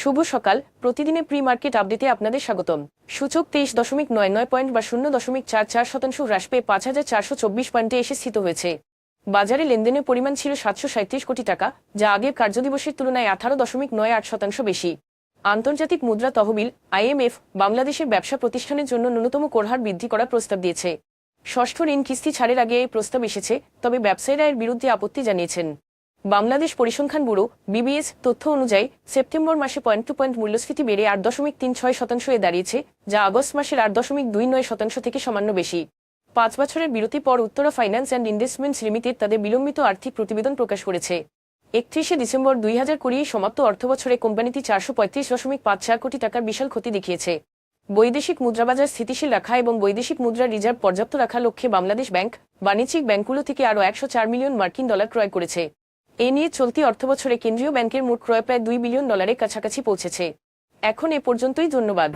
শুভ সকাল। প্রতিদিনে pre market আপডেটে আপনাদের স্বাগতম। সূচক তেইশ দশমিক নয় নয় পয়েন্ট বা শূন্য দশমিক চার চার শতাংশ হ্রাস পেয়ে পাঁচ হাজার চারশো চব্বিশ পয়েন্টে এসে স্থিত হয়েছে। বাজারে লেনদেনের পরিমাণ ছিল সাতশো সাঁত্রিশ কোটি টাকা, যা আগের কার্যদিবসের তুলনায় আঠারো দশমিক নয় আট শতাংশ বেশি। আন্তর্জাতিক মুদ্রা তহবিল আইএমএফ বাংলাদেশের ব্যবসা প্রতিষ্ঠানের জন্য ন্যূনতম করহার বৃদ্ধি করার প্রস্তাব দিয়েছে। ষষ্ঠ ঋণ কিস্তি ছাড়ের আগে এই প্রস্তাব এসেছে, তবে ব্যবসায়ীরা এর বিরুদ্ধে আপত্তি জানিয়েছেন। বাংলাদেশ পরিসংখ্যান ব্যুরো, বিবিএস তথ্য অনুযায়ী সেপ্টেম্বর মাসে পয়েন্ট টু পয়েন্ট মূল্যস্ফীতি বেড়ে আট দশমিক তিন ছয় শতাংশ এ দাঁড়িয়েছে, যা আগস্ট মাসের আট দশমিক দুই নয় শতাংশ থেকে সামান্য বেশি। পাঁচ বছরের বিরতির পর Uttara finance and investments limited তাদের বিলম্বিত আর্থিক প্রতিবেদন প্রকাশ করেছে। একত্রিশে ডিসেম্বর দুই হাজার কুড়ি সমাপ্ত অর্থবছরে কোম্পানিটি চারশো পঁয়ত্রিশ দশমিক পাঁচ চার কোটি টাকার বিশাল ক্ষতি দেখিয়েছে। বৈদেশিক মুদ্রাবাজার স্থিতিশীল রাখা এবং বৈদেশিক মুদ্রা রিজার্ভ পর্যাপ্ত রাখা লক্ষ্যে বাংলাদেশ ব্যাংক বাণিজ্যিক ব্যাংকগুলো থেকে আরও একশো চার মিলিয়ন মার্কিন ডলার ক্রয় করেছে। এ নিয়ে চলতি অর্থবছরে কেন্দ্রীয় ব্যাংকের মোট ক্রয় প্রায় দুই বিলিয়ন ডলারের কাছাকাছি পৌঁছেছে। এখন এ পর্যন্তই ধন্যবাদ।